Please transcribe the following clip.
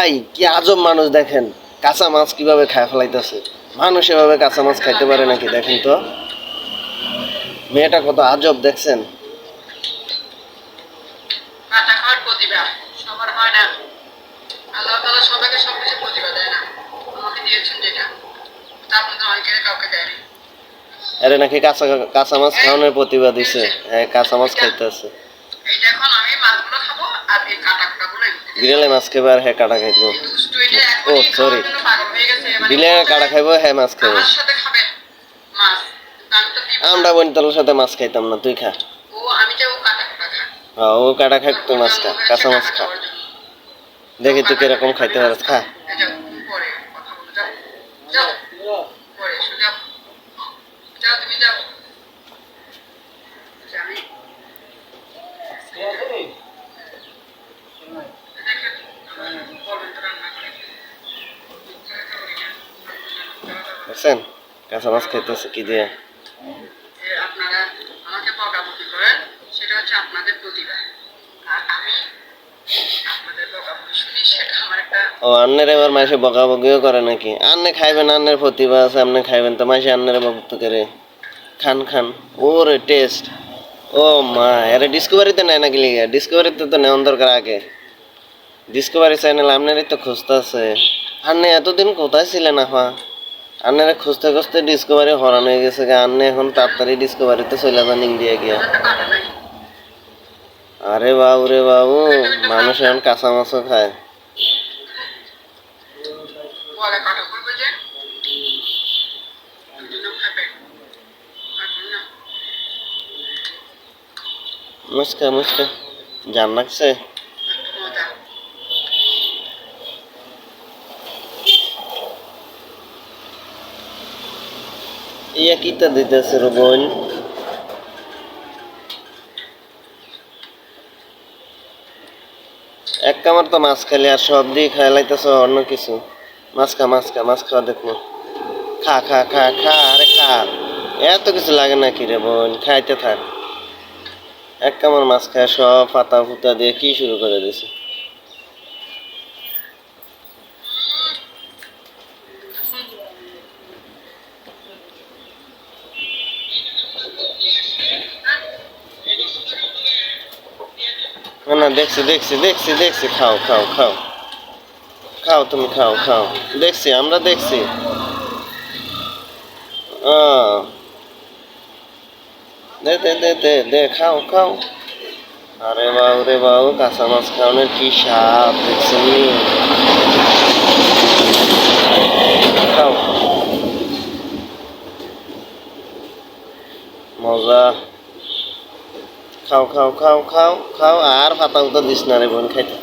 ভাই কি আজব মানুষ দেখেন। কাঁচা মাছ কীভাবে খায় ফেলাইতেছে? মানুষ এভাবে কাঁচা মাছ খাইতে পারে নাকি? দেখেন তো। মেয়েটা কত আজব দেখছেন? হয় আরে নাকি কাঁচা কাঁচা মাছ খাওয়ানোর প্রতিভা দিছে? হ্যাঁ কাঁচা মাছ খাইতেছে। এই যে এখন আমি মাছগুলো খাব আর এই বিড়ালে মাছ খাইবো আর হ্যাঁ কাটা খাইবো। ও, সরি বিলে কাটা খাইবো হ্যাঁ মাছ খাইবো। আমার বনিতালোর সাথে মাছ খাইতাম না তুই খা। ও কাটা খাই তুই মাছ খা কাঁচা মাছ খা। দেখি তুই কীরকম খাইতে পারিস খা এই যাও, তুমি পরে কথা বলো, যাও। যাও, পরে এসো, যাও। যাও, তুমি যাও। আচ্ছা, আমি- দেখে, বলবেন তো রান্না করে। বুঝছেন কাঁচা মাছ খাইতেছে কি দিয়ে যে আপনারা আমাকে বকাবকি করেন সেটা হচ্ছে আপনাদের প্রতিভা। আর আমি আপনাদের বকাবকি শুনি সেটা আমার একটা ও আন্নের এবার মাসে বকাবকিও করে নাকি? আন্নে খাইবেন আন্নের প্রতিভা আছে আপনি খাইবেন তো মাসে আন্নের করে। খান খান। ওরে টেস্ট। ও মা আরে ডিসকভারিতে নেয় নাকি লিগা? ডিসকভারিতে তো দরকার আগে। ডিসকভারি চ্যানেল আপনারই তো খুঁজতেছে আন্নে এতদিন কোথায় ছিলেন আহা আন্নারে খুঁজতে খুঁজতে ডিসকভারি হরান হয়ে গেছে গে আন্নে এখন তাড়াতাড়ি ডিসকভারিতে চলে যান ইন্ডিয়া গিয়া একটা কাটা নাই আরে বাবু রে বাবু মানুষ এখন কাঁচা মাছও খায় বলে কাটা করবে যে দুজনে খাবে এখন না মুসকা মুসকা জান লাগছে ইয়া কিতা দিতেছে রে বোন এক কামার তো মাছ খালি আর সব দিয়ে খাই লাইতেছ অন্য কিছু মাছ খা মাছ খা মাছ খাওয়া দেখব খা খা খা খা আরে খা এত কিছু লাগে না কি রে বোন খাইতে থাক এক কামার মাছ খায় সব পাতা ফুতা দিয়ে কি শুরু করে দিছে না না, দেখছি দেখছি দেখছি দেখছি। খাও খাও খাও। খাও তুমি, খাও খাও। দেখছি, আমরা দেখছি। দে দে দে দে দে, খাও খাও। আরে বাবু রে বাবু কাঁচা মাছ খাওয়ানোর কি স্বাদ দেখছেন? খাও। মজা। খাও খাও খাও খাও খাও আর পাতা উতা দিস না রে বোন খাইতে